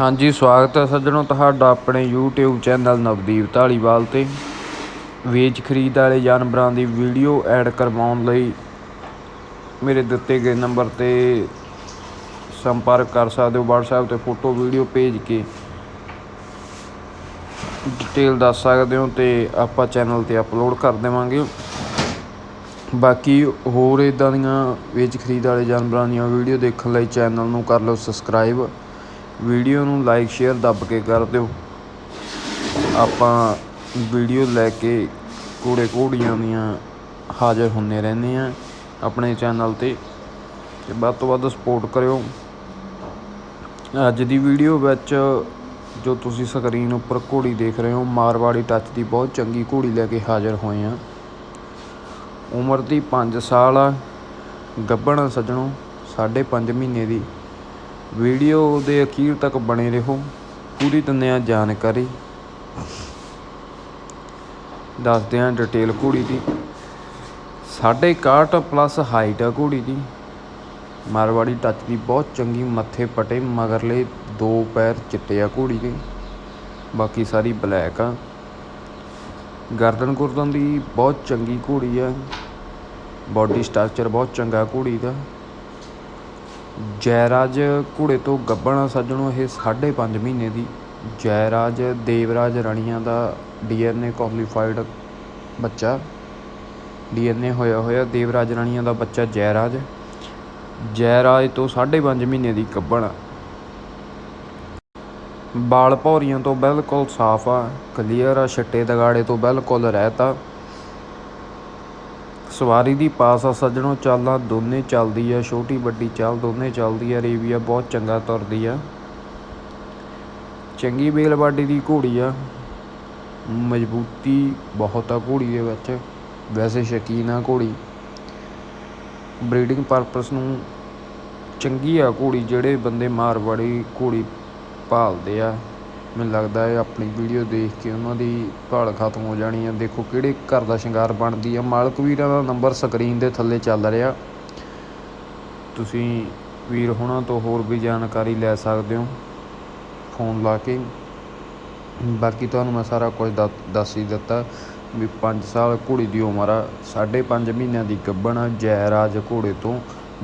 ਹਾਂਜੀ, ਸਵਾਗਤ ਹੈ ਸੱਜਣੋ ਤੁਹਾਡਾ ਆਪਣੇ YouTube ਚੈਨਲ ਨਵਦੀਪ ਢਾਲੀਵਾਲ ਤੇ। ਵੇਚ ਖਰੀਦ ਵਾਲੇ ਜਾਨਵਰਾਂ ਦੀ ਵੀਡੀਓ ਐਡ ਕਰਵਾਉਣ ਲਈ ਮੇਰੇ ਦਿੱਤੇ ਗਏ ਨੰਬਰ ਤੇ ਸੰਪਰਕ ਕਰ ਸਕਦੇ ਹੋ, WhatsApp ਤੇ ਫੋਟੋ, ਵੀਡੀਓ ਭੇਜ ਕੇ। ਡਿਟੇਲ ਦੱਸ ਸਕਦੇ ਹੋ ਤੇ ਆਪਾਂ ਚੈਨਲ ਤੇ ਅਪਲੋਡ ਕਰ ਦੇਵਾਂਗੇ। ਬਾਕੀ ਹੋਰ ਇਦਾਂ ਦੀਆਂ ਵੇਚ ਖਰੀਦ ਵਾਲੇ ਜਾਨਵਰਾਂ ਦੀਆਂ ਵੀਡੀਓ ਦੇਖਣ ਲਈ ਚੈਨਲ ਨੂੰ ਕਰ ਲਓ ਸਬਸਕ੍ਰਾਈਬ। ਵੀਡੀਓ ਨੂੰ ਲਾਈਕ, ਸ਼ੇਅਰ ਦੱਬ ਕੇ ਕਰ ਦਿਓ। ਆਪਾਂ ਵੀਡੀਓ ਲੈ ਕੇ ਘੋੜੇ ਘੋੜੀਆਂ ਦੀਆਂ ਹਾਜ਼ਰ ਹੁੰਨੇ ਰਹਿੰਦੇ ਆ ਆਪਣੇ ਚੈਨਲ ਤੇ ਤੇ ਵੱਧ ਤੋਂ ਵੱਧ ਸਪੋਰਟ ਕਰਿਓ। ਅੱਜ ਦੀ ਵੀਡੀਓ ਵਿੱਚ ਜੋ ਤੁਸੀਂ ਸਕਰੀਨ ਉੱਪਰ ਘੋੜੀ ਦੇਖ ਰਹੇ ਹੋ, ਮਾਰਵਾੜੀ ਟੱਚ ਦੀ ਬਹੁਤ ਚੰਗੀ ਘੋੜੀ ਲੈ ਕੇ ਹਾਜ਼ਰ ਹੋਏ ਆ ਉਮਰ ਦੀ 5 ਸਾਲ ਆ ਗੱਬਣ ਆ ਸੱਜਣੋ, ਸਾਢੇ ਪੰਜ ਮਹੀਨੇ ਦੀ। ਵੀਡੀਓ ਦੇ ਅਖੀਰ ਤੱਕ ਬਣੇ ਰਹੋ। ਪੂਰੀ ਦਿੰਦੇ ਆ ਜਾਣਕਾਰੀ। ਦੱਸਦੇ ਆ ਡਿਟੇਲ ਘੋੜੀ ਦੀ। ਸਾਢੇ 61 ਪਲੱਸ ਹਾਈਟ ਆ ਘੋੜੀ ਦੀ। ਮਾਰਵਾੜੀ ਟੱਚ ਦੀ ਬਹੁਤ ਚੰਗੀ ਮੱਥੇ ਪਟੇ ਮਗਰਲੇ ਦੋ ਪੈਰ ਚਿੱਟੇ ਆ ਘੋੜੀ ਦੇ। ਬਾਕੀ ਸਾਰੀ ਬਲੈਕ ਆ। ਗਰਦਨ ਗੁਰਦਨ ਦੀ ਬਹੁਤ ਚੰਗੀ ਘੋੜੀ ਆ। ਬਾਡੀ ਸਟਰਕਚਰ ਬਹੁਤ ਚੰਗਾ ਘੋੜੀ ਦਾ। ਜੈਰਾਜ ਘੋੜੇ ਤੋਂ ਗੱਭਣ ਸੱਜਣੋ ਇਹ 5.5 ਮਹੀਨੇ ਦੀ ਜੈਰਾਜ ਦੇਵਰਾਜ ਰਣੀਆਂ ਦਾ ਡੀਐਨਏ ਕੁਆਲੀਫਾਈਡ ਬੱਚਾ। ਡੀਐਨਏ ਹੋਇਆ ਹੋਇਆ ਦੇਵਰਾਜ ਰਣੀਆਂ ਦਾ ਬੱਚਾ ਜੈਰਾਜ। ਜੈਰਾਜ ਤੋਂ 5.5 ਮਹੀਨੇ ਦੀ ਗੱਭਣ ਬਾਲ ਭੌਰੀਆਂ ਤੋਂ ਬਿਲਕੁਲ ਸਾਫ਼ ਆ, ਕਲੀਅਰ ਆ, ਛੱਟੇ ਦਗਾੜੇ ਤੋਂ ਬਿਲਕੁਲ ਰਹਿਤਾ ਸਵਾਰੀ ਦੀ ਪਾਸ ਆ, ਸੱਜਣੋ ਚਾਲਾਂ ਦੋਨੇ ਚੱਲਦੀ ਆ, ਛੋਟੀ ਵੱਡੀ ਚਾਲ, ਦੋਨੇ ਚੱਲਦੀ ਆ ਰੇਵੀਆ ਬਹੁਤ ਚੰਗਾ ਤੁਰਦੀ ਆ। ਚੰਗੀ ਬੇਲ ਬਾਡੀ ਦੀ ਘੋੜੀ ਆ, ਮਜ਼ਬੂਤੀ ਬਹੁਤ ਆ ਘੋੜੀ ਦੇ ਵਿੱਚ, ਵੈਸੇ ਸ਼ਕੀਨ ਆ ਘੋੜੀ। ਬਰੀਡਿੰਗ ਪਰਪਸ ਨੂੰ ਚੰਗੀ ਆ ਘੋੜੀ, ਜਿਹੜੇ ਬੰਦੇ ਮਾਰਵਾੜੀ ਘੋੜੀ ਭਾਲਦੇ ਆ। ਮੈਨੂੰ ਲੱਗਦਾ ਹੈ ਆਪਣੀ ਵੀਡੀਓ ਦੇਖ ਕੇ ਉਹਨਾਂ ਦੀ ਭਾਲ ਖਤਮ ਹੋ ਜਾਣੀ ਆ ਦੇਖੋ ਕਿਹੜੇ ਘਰ ਦਾ ਸ਼ਿੰਗਾਰ ਬਣਦੀ ਆ ਮਾਲਕ ਵੀਰਾਂ ਦਾ ਨੰਬਰ ਸਕਰੀਨ ਦੇ ਥੱਲੇ ਚੱਲ ਰਿਹਾ। ਤੁਸੀਂ ਵੀਰ ਹੋਣਾ ਤੋਂ ਹੋਰ ਵੀ ਜਾਣਕਾਰੀ ਲੈ ਸਕਦੇ ਹੋ। ਫੋਨ ਲਾ ਕੇ। ਬਾਕੀ ਤੁਹਾਨੂੰ ਮੈਂ ਸਾਰਾ ਕੁਝ ਦੱਸ ਹੀ ਦਿੱਤਾ ਵੀ 5 ਸਾਲ ਘੋੜੀ ਦੀ ਉਮਰ ਆ। 5.5 ਮਹੀਨਿਆਂ ਦੀ ਗੱਭਣ ਆ ਜੈਰਾਜ ਘੋੜੇ ਤੋਂ।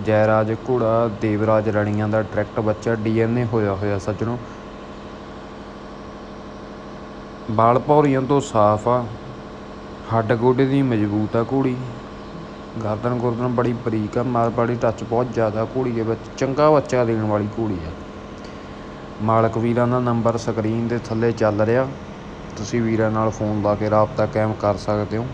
ਜੈਰਾਜ ਘੋੜਾ ਦੇਵਰਾਜ ਰਣੀਆਂ ਦਾ ਡਾਇਰੈਕਟ ਬੱਚਾ ਡੀਐਨਏ ਹੋਇਆ ਹੋਇਆ ਸੱਜਣੋ। ਬਾਲ ਭੌਰੀਆਂ ਤੋਂ ਸਾਫ਼ ਆ। ਹੱਡ ਗੋਡੇ ਦੀ ਮਜ਼ਬੂਤ ਆ ਘੋੜੀ। ਗਰਦਨ ਗੁਰਦਨ ਬੜੀ ਬਰੀਕ ਆ। ਮਾਰਵਾੜੀ ਟੱਚ ਬਹੁਤ ਜ਼ਿਆਦਾ ਘੋੜੀ ਦੇ ਵਿੱਚ। ਚੰਗਾ ਬੱਚਾ ਦੇਣ ਵਾਲੀ ਘੋੜੀ ਆ। ਮਾਲਕ ਵੀਰਾਂ ਦਾ ਨੰਬਰ ਸਕਰੀਨ ਦੇ ਥੱਲੇ ਚੱਲ ਰਿਹਾ। ਤੁਸੀਂ ਵੀਰਾਂ ਨਾਲ ਫੋਨ ਲਾ ਕੇ ਰਾਬਤਾ ਕਾਇਮ ਕਰ ਸਕਦੇ ਹੋ।